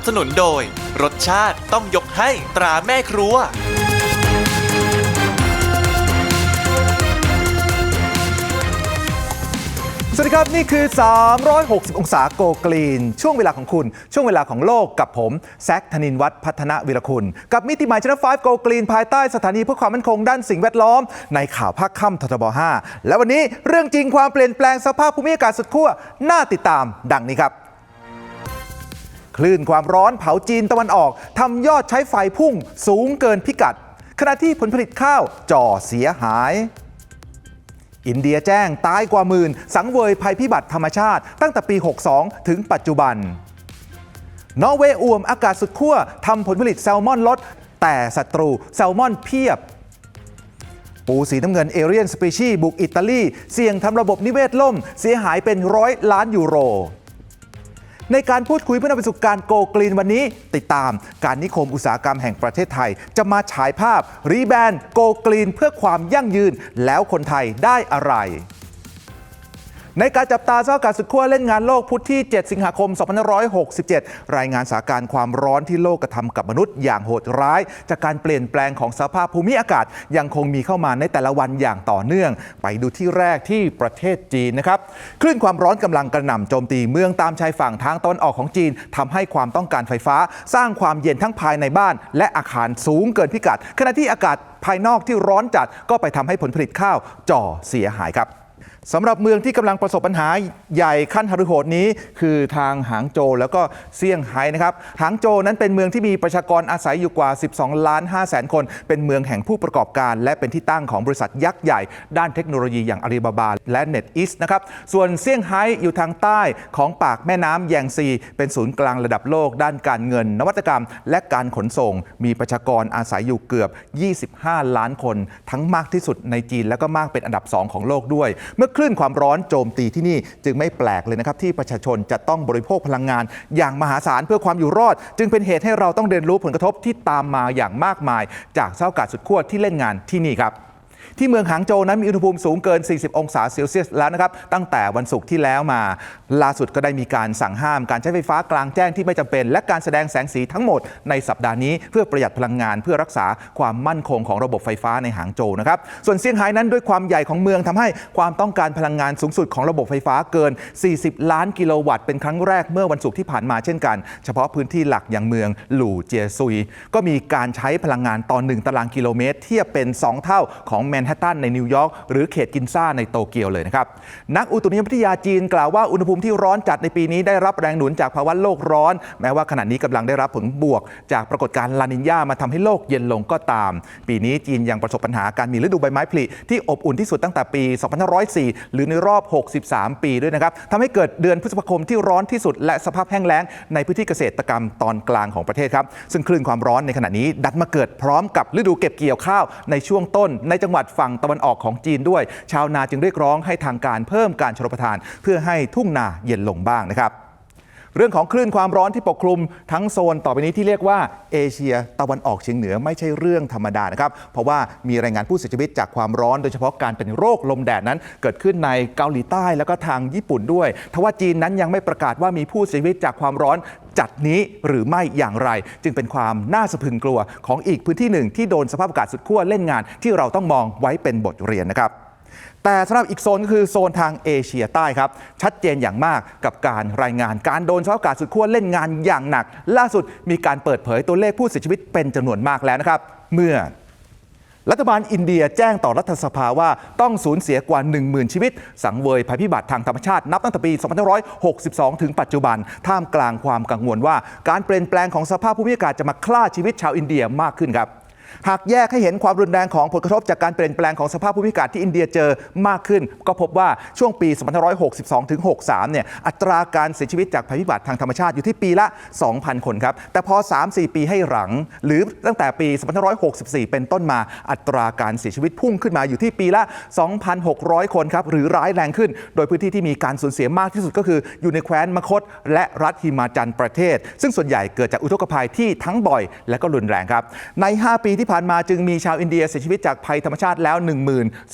บสนุนโดย รสชาติต้องยกให้ตราแม่ครัว สวัสดีครับ นี่คือ 360 องศาโกกรีน ช่วงเวลาของคุณ ช่วงเวลาของโลกกับผมแซคธนินวัฒน์พัฒนวิรคุณ กับมิติใหม่ชนะ5โกกรีน ภายใต้สถานีเพื่อความมั่นคงด้านสิ่งแวดล้อม ในข่าวภาคค่ำททบ 5 และวันนี้เรื่องจริงความเปลี่ยนแปลงสภาพภูมิอากาศสุดขั้วน่าติดตามดังนี้ครับ คลื่นความร้อนเผาจีนตะวันออกทำยอดใช้ไฟพุ่งสูงเกินพิกัด ขณะที่ผลผลิตข้าวจ่อเสียหาย อินเดียแจ้งตายกว่าหมื่น สังเวยภัยพิบัติธรรมชาติ ตั้งแต่ปี 62 ถึงปัจจุบัน นอร์เวย์อ่วมอากาศสุดขั้วทำผลผลิตแซลมอนลด แต่ศัตรูแซลมอนเพียบปูสีน้ำเงินเอเรียนสปีชีบุกอิตาลี เสี่ยงทำระบบนิเวศล่ม เสียหายเป็นร้อยล้านยูโร ในการพูดคุยเพื่อนำไปสู่การโกกรีนวันนี้ ติดตามการนิคมอุตสาหกรรมแห่งประเทศไทย จะมาฉายภาพรีแบรนด์โกกรีนเพื่อความยั่งยืนแล้วคนไทยได้อะไร ในการจับตาสภาพอากาศสุดขั้วเล่นงานโลกพุธที่ 7 สิงหาคม 2567 รายงานสถานการณ์ความร้อนที่โลกกระทำกับมนุษย์อย่างโหดร้าย จากการเปลี่ยนแปลงของสภาพภูมิอากาศ ยังคงมีเข้ามาในแต่ละวันอย่างต่อเนื่อง ไปดูที่แรกที่ประเทศจีนนะครับคลื่นความร้อนกำลังกระหน่ำโจมตีเมืองตามชายฝั่งทางตะวันออกของจีนทำให้ความต้องการไฟฟ้า สร้างความเย็นทั้งภายในบ้าน และอาคารสูงเกินพิกัด ขณะที่อากาศภายนอกที่ร้อนจัดก็ไปทำให้ผลผลิตข้าวจ่อเสียหายครับ สำหรับเมืองที่กำลังประสบปัญหาใหญ่ขั้นหฤโหดนี้ คือทางหางโจวแล้วก็เซี่ยงไฮ้นะครับหางโจวนั้นเป็นเมืองที่มีประชากรอาศัยอยู่กว่า 12 ล้าน5แสนคน เป็นเมืองแห่งผู้ประกอบการ และเป็นที่ตั้งของบริษัทยักษ์ใหญ่ ด้านเทคโนโลยีอย่างอาลีบาบาและ NetEase นะครับส่วนเซี่ยงไฮ้อยู่ทางใต้ของปากแม่น้ำแยงซี เป็นศูนย์กลางระดับโลก ด้านการเงิน นวัตกรรม และการขนส่ง มีประชากรอาศัยอยู่เกือบ 25 ล้านคน ทั้งมากที่สุดในจีน และก็มากเป็นอันดับ 2 ของโลกด้วยเมื่อลื่นความร้อนโจมตีที่นี่ จึงไม่แปลกเลยนะครับที่ประชาชนจะต้องบริโภคพลังงาน อย่างมหาศาลเพื่อความอยู่รอด จึงเป็นเหตุให้เราต้องเรียนรู้ผลกระทบที่ตามมาอย่างมากมาย จากเส้าอากาศสุดขั้วที่เล่นงานที่นี่ครับ ที่เมืองหางโจวนั้นมีอุณหภูมิสูงเกิน 40 องศาเซลเซียสแล้วนะครับ ตั้งแต่วันศุกร์ที่แล้วมา ล่าสุดก็ได้มีการสั่งห้ามการใช้ไฟฟ้ากลางแจ้งที่ไม่จำเป็น และการแสดงแสงสีทั้งหมดในสัปดาห์นี้เพื่อประหยัดพลังงานเพื่อรักษาความมั่นคงของระบบไฟฟ้าในหางโจวนะครับ ส่วนเซี่ยงไฮ้นั้นด้วยความใหญ่ของเมืองทำให้ความต้องการพลังงานสูงสุดของระบบไฟฟ้าเกิน 40 ล้านกิโลวัตต์เป็นครั้งแรกเมื่อวันศุกร์ที่ผ่านมาเช่นกัน เฉพาะพื้นที่หลักอย่างเมืองหลู่เจียซุย ก็มีการใช้พลังงานต่อ1ตารางกิโลเมตร เทียบเป็น 2 เท่าของแมนฮัตตันในนิวยอร์กหรือเขตกินซ่าในโตเกียวเลยนะครับ นักอุตุนิยมวิทยาจีนกล่าวว่าอุณหภูมิที่ร้อนจัดในปีนี้ได้รับแรงหนุนจากภาวะโลกร้อน แม้ว่าขณะนี้กำลังได้รับผลบวก จากปรากฏการณ์ลานินยามาทำให้โลกเย็นลงก็ตาม ปีนี้จีนยังประสบปัญหาการมีฤดูใบไม้ผลิที่อบอุ่นที่สุดตั้งแต่ปี 2504 หรือในรอบ 63 ปีด้วยนะครับทำให้เกิดเดือนพฤษภาคมที่ร้อนที่สุด และสภาพแห้งแล้งในพื้นที่เกษตรกรรมตอนกลางของประเทศครับ ซึ่งคลื่นความร้อนในขณะนี้ดันมาเกิดพร้อมกับฤดูเก็บเกี่ยวข้าวในช่วงต้นในจังหวัดฝั่งตะวันออกของจีนด้วย ชาวนาจึงเรียกร้องให้ทางการเพิ่มการชลประทาน เพื่อให้ทุ่งนาเย็นลงบ้างนะครับ เรื่องของคลื่นความร้อนที่ปกคลุมทั้งโซนต่อไปนี้ที่เรียกว่าเอเชียตะวันออกเฉียงเหนือไม่ใช่เรื่องธรรมดานะครับ เพราะว่ามีรายงานผู้เสียชีวิตจากความร้อนโดยเฉพาะการเป็นโรคลมแดดนั้น เกิดขึ้นในเกาหลีใต้แล้วก็ทางญี่ปุ่นด้วยทว่าจีนนั้นยังไม่ประกาศว่ามีผู้เสียชีวิตจากความร้อนจัดนี้หรือไม่อย่างไร จึงเป็นความน่าสะพึงกลัวของอีกพื้นที่หนึ่งที่โดนสภาพอากาศสุดขั้วเล่นงาน ที่เราต้องมองไว้เป็นบทเรียนนะครับ แต่สำหรับอีกโซนก็คือโซนทางเอเชียใต้ครับ ชัดเจนอย่างมากกับการรายงานการโดนสภาพอากาศสุดขั้วเล่นงานอย่างหนัก ล่าสุดมีการเปิดเผยตัวเลขผู้เสียชีวิตเป็นจำนวนมากแล้วนะครับ เมื่อรัฐบาลอินเดียแจ้งต่อรัฐสภาว่าต้องสูญเสียกว่า 10,000 ชีวิต สังเวยภัยพิบัติทางธรรมชาตินับตั้งแต่ปี 2562 ถึงปัจจุบัน ท่ามกลางความกังวลว่า การเปลี่ยนแปลงของสภาพภูมิอากาศจะมาฆ่าชีวิตชาวอินเดียมากขึ้นครับ หากแยกให้เห็นความรุนแรงของผลกระทบจากการเปลี่ยนแปลงของสภาพภูมิอากาศที่อินเดียเจอมากขึ้น ก็พบว่าช่วงปี 2562 ถึง 63 เนี่ยอัตราการเสียชีวิตจากภัยพิบัติทางธรรมชาติอยู่ที่ปีละ 2,000 คนครับ แต่พอ 3-4 ปีให้หลัง หรือตั้งแต่ปี 2564 เป็นต้นมาอัตราการเสียชีวิตพุ่งขึ้นมาอยู่ที่ปีละ 2,600 คนครับหรือร้ายแรงขึ้น โดยพื้นที่ที่มีการสูญเสียมากที่สุดก็คืออยู่ในแคว้นมคต และรัฐฮิมาจันประเทศ ซึ่งส่วนใหญ่เกิดจากอุทกภัยที่ทั้งบ่อยและก็รุนแรงครับใน 5 ปีที่ผ่านมาจึงมีชาวอินเดียเสียชีวิตจากภัยธรรมชาติแล้ว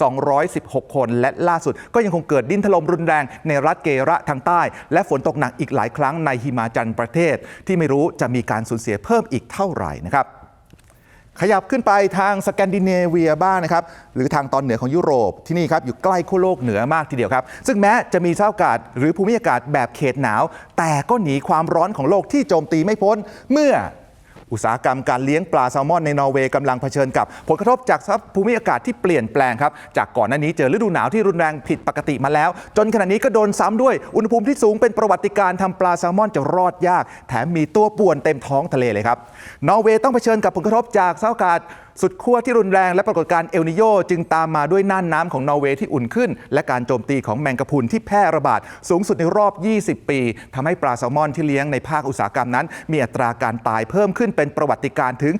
1216 คน และล่าสุดก็ยังคงเกิดดินถล่มรุนแรงในรัฐเกระทางใต้ และฝนตกหนักอีกหลายครั้งในหิมาจันประเทศ ที่ไม่รู้จะมีการสูญเสียเพิ่มอีกเท่าไหร่นะครับขยับขึ้นไปทางสแกนดิเนเวียบ้างนะครับ หรือทางตอนเหนือของยุโรปที่นี่ครับ อยู่ใกล้ขั้วโลกเหนือมากทีเดียวครับ ซึ่งแม้จะมีสภาพอากาศหรือภูมิอากาศแบบเขตหนาว แต่ก็หนีความร้อนของโลกที่โจมตีไม่พ้น เมื่อ อุตสาหกรรมการเลี้ยงปลาแซลมอนในนอร์เวย์กำลังเผชิญกับผลกระทบจากสภาพภูมิอากาศที่เปลี่ยนแปลงครับ จากก่อนหน้านี้เจอฤดูหนาวที่รุนแรงผิดปกติมาแล้ว จนขณะนี้ก็โดนซ้ำด้วยอุณหภูมิที่สูงเป็นประวัติการณ์ทำปลาแซลมอนจะรอดยาก แถมมีตัวป่วนเต็มท้องทะเลเลยครับนอร์เวย์ต้องเผชิญกับผลกระทบจากสภาพอากาศ สุดขั้วที่รุนแรงและปรากฏการณ์เอลนิโยจึงตามมาด้วยน่านน้ำของนอร์เวย์ที่อุ่นขึ้น และการโจมตีของแมงกะพรุนที่แพร่ระบาดสูงสุดในรอบ 20 ปีทำให้ปลาแซลมอนที่เลี้ยงในภาคอุตสาหกรรมนั้น มีอัตราการตายเพิ่มขึ้นเป็นประวัติการณ์ถึง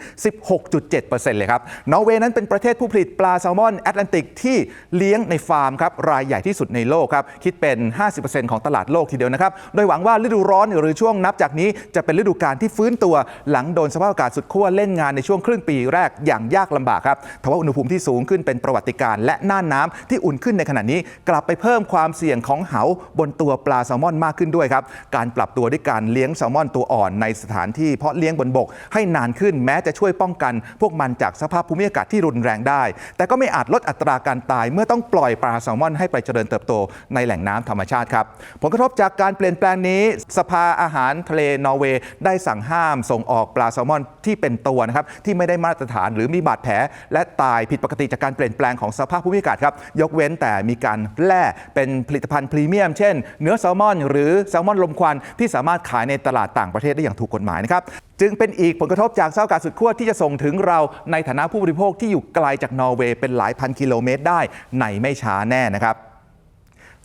16.7%เลยครับนอร์เวย์นั้นเป็นประเทศผู้ผลิตปลาแซลมอนแอตแลนติกที่เลี้ยงในฟาร์มครับรายใหญ่ที่สุดในโลกครับคิดเป็น 50%ของตลาดโลกทีเดียวนะครับโดยหวังว่าฤดูร้อนหรือช่วงนับจากนี้จะเป็นฤดูกาลที่ฟื้นตัวหลังโดนสภาพอากาศสุดขั้วเล่นงานในช่วงครึ่งปีแรกอย่างยากลำบากครับทว่าอุณหภูมิที่สูงขึ้นเป็นประวัติการณ์และน่านน้ำที่อุ่นขึ้นในขณะนี้ กลับไปเพิ่มความเสี่ยงของเหาบนตัวปลาแซลมอนมากขึ้นด้วยครับการปรับตัวด้วยการเลี้ยงแซลมอนตัวอ่อนในสถานที่เพาะเลี้ยงบนบก ให้นานขึ้นแม้จะช่วยป้องกัน พวกมันจากสภาพภูมิอากาศที่รุนแรงได้ แต่ก็ไม่อาจลดอัตราการตาย เมื่อต้องปล่อยปลาแซลมอนให้ไปเจริญเติบโตในแหล่งน้ำธรรมชาติครับผลกระทบจากการเปลี่ยนแปลงนี้ สภาอาหารทะเลนอร์เวย์ได้สั่งห้ามส่งออกปลาแซลมอนที่เป็นตัวนะครับที่ไม่ได้มาตรฐานหรือมีบาดแผล และตายผิดปกติจากการเปลี่ยนแปลงของสภาพภูมิอากาศครับ ยกเว้นแต่มีการแล่เป็นผลิตภัณฑ์พรีเมียม เช่น เนื้อแซลมอน หรือแซลมอนลมควันที่สามารถขายในตลาดต่างประเทศได้อย่างถูกกฎหมายนะครับจึงเป็นอีกผลกระทบจากเส้ากาศสุดขั้วที่จะส่งถึงเราในฐานะผู้บริโภคที่อยู่ไกลจากนอร์เวย์เป็นหลายพันกิโลเมตรได้ในไม่ช้าแน่นะครับ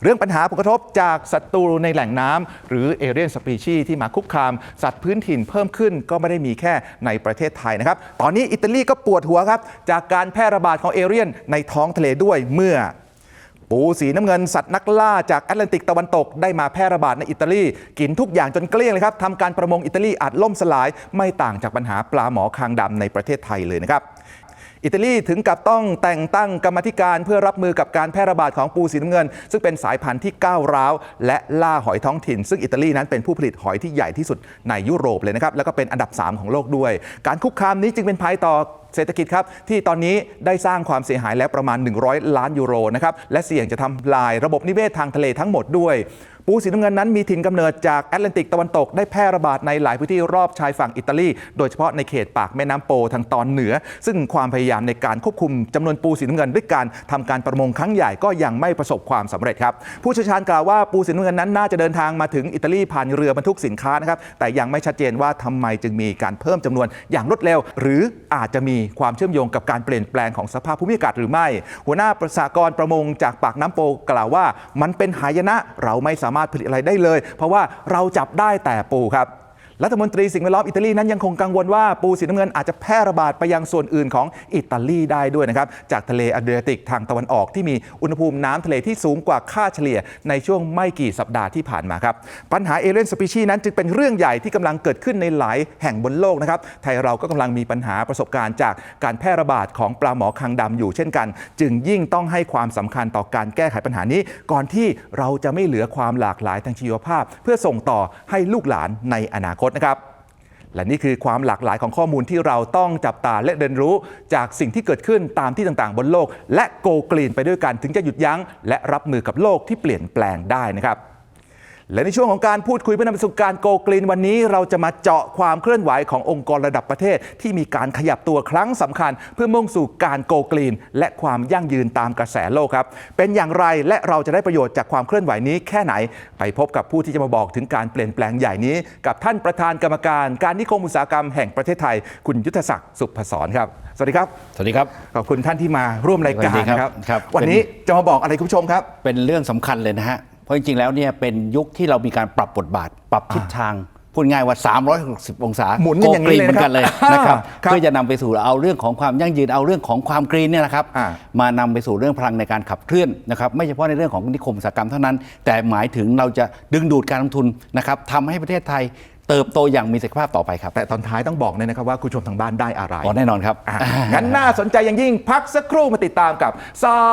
เรื่องปัญหาผลกระทบจากศัตรูในแหล่งน้ำหรือเอเรียนสปีชีที่มาคุกคาม สัตว์พื้นถิ่นเพิ่มขึ้นก็ไม่ได้มีแค่ในประเทศไทยนะครับ ตอนนี้อิตาลีก็ปวดหัวครับ จากการแพร่ระบาดของเอเรียนในท้องทะเลด้วยเมื่อ ปูสีน้ำเงินสัตว์นักล่าจากแอตแลนติกตะวันตกได้มาแพร่ระบาดในอิตาลี กินทุกอย่างจนเกลี้ยงเลยครับทำการประมงอิตาลีอาจล่มสลาย ไม่ต่างจากปัญหาปลาหมอคางดำในประเทศไทยเลยนะครับ อิตาลีถึงกับต้องแต่งตั้งกรรมธิการเพื่อรับมือกับการแพร่ระบาดของปูสีน้ำเงิน ซึ่งเป็นสายพันธุ์ที่ก้าวร้าว และล่าหอยท้องถิ่น ซึ่งอิตาลีนั้นเป็นผู้ผลิตหอยที่ใหญ่ที่สุดในยุโรปเลยนะครับแล้วก็เป็นอันดับ 3 ของโลกด้วย การคุกคามนี้จึงเป็นภัยต่อเศรษฐกิจครับ ที่ตอนนี้ได้สร้างความเสียหายแล้วประมาณ 100 ล้านยูโรนะครับและเสี่ยงจะทำลายระบบนิเวศทางทะเลทั้งหมดด้วยปูสีน้ำเงินนั้นมีถิ่นกำเนิดจากแอตแลนติกตะวันตกได้แพร่ระบาดในหลายพื้นที่รอบชายฝั่งอิตาลี โดยเฉพาะในเขตปากแม่น้ำโปทางตอนเหนือ ซึ่งความพยายามในการควบคุมจำนวนปูสีน้ำเงินด้วยการทำการประมงครั้งใหญ่ก็ยังไม่ประสบความสำเร็จครับผู้เชี่ยวชาญกล่าวว่าปูสีน้ำเงินนั้นน่าจะเดินทางมาถึงอิตาลีผ่านเรือบรรทุกสินค้านะครับแต่ยังไม่ชัดเจนว่าทำไมจึงมีการเพิ่มจำนวนอย่างรวดเร็ว หรืออาจจะมีความเชื่อมโยงกับการเปลี่ยนแปลงของสภาพภูมิอากาศหรือไม่ หัวหน้าประชากรประมงจากปากน้ำโปกล่าวว่า มันเป็นหายนะเราไม่สามารถผลิตอะไรได้เลย เพราะว่าเราจับได้แต่ปูครับ รัฐมนตรีสิ่งแวดล้อมอิตาลีนั้นยังคงกังวลว่าปูสีน้ำเงินอาจจะแพร่ระบาดไปยังส่วนอื่นของอิตาลีได้ด้วยนะครับจากทะเลอะดรียติกทางตะวันออกที่มีอุณหภูมิน้ำทะเลที่สูงกว่าค่าเฉลี่ยในช่วงไม่กี่สัปดาห์ที่ผ่านมาครับปัญหาเอเลียนสปีชีนั้นจึงเป็นเรื่องใหญ่ที่กำลังเกิดขึ้นในหลายแห่งบนโลกนะครับไทยเราก็กำลังมีปัญหาประสบการณ์จากการแพร่ระบาดของปลาหมอคางดำอยู่เช่นกัน จึงยิ่งต้องให้ความสำคัญต่อการแก้ไขปัญหานี้ ก่อนที่เราจะไม่เหลือความหลากหลายทางชีวภาพ เพื่อส่งต่อให้ลูกหลานในอนาคตนะครับ และนี่คือความหลากหลายของข้อมูลที่เราต้องจับตาและเรียนรู้จากสิ่งที่เกิดขึ้นตามที่ต่างๆ บนโลก และโกกลีนไปด้วยกันถึงจะหยุดยั้งและรับมือกับโลกที่เปลี่ยนแปลงได้นะครับ และในช่วงของการพูดคุยเพื่อนำไปสู่การโกกรีนวันนี้ เราจะมาเจาะความเคลื่อนไหวขององค์กรระดับประเทศ ที่มีการขยับตัวครั้งสำคัญ เพื่อมุ่งสู่การโกกรีนและความยั่งยืนตามกระแสโลกครับ เป็นอย่างไรและเราจะได้ประโยชน์จากความเคลื่อนไหวนี้แค่ไหน ไปพบกับผู้ที่จะมาบอกถึงการเปลี่ยนแปลงใหญ่นี้ กับท่านประธานกรรมการการนิคมอุตสาหกรรมแห่งประเทศไทย คุณยุทธศักดิ์สุพศรครับสวัสดีครับสวัสดีครับขอบคุณท่านที่มาร่วมรายการสวัสดีครับนะครับครับ วันนี้จะมาบอกอะไรคุณผู้ชมครับ เป็นเรื่องสำคัญเลยนะฮะเพ ราะจริงๆแล้วเนี่ยเป็นยุคที่เรามีการปรับบทบาท ปรับทิศทางพูดง่ายว่า 360 องศาหมุนกันอย่างนี้โกรีเหมือนกันเลยเลยนะครับนะครับครับเพื่อจะนำไปสู่เอาเรื่องของความยั่งยืนเอาเรื่องของความกรีนเนี่ยนะครับอ่ามานำไปสู่เรื่องพลังในการขับเคลื่อนนะครับ ไม่เฉพาะในเรื่องของนิคมอุตสาหกรรมเท่านั้น แต่หมายถึงเราจะดึงดูดการลงทุนนะครับทำให้ประเทศไทยเติบโตอย่างมีศักยภาพต่อไปครับ แต่ตอนท้ายต้องบอกเลยนะครับว่าคุณผู้ชมทางบ้านได้อะไรอ๋อแน่นอนครับอะงั้นน่าสนใจอย่างยิ่งพักสักครู่มาติดตามกับ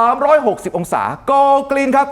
360 องศา Go Green ครับ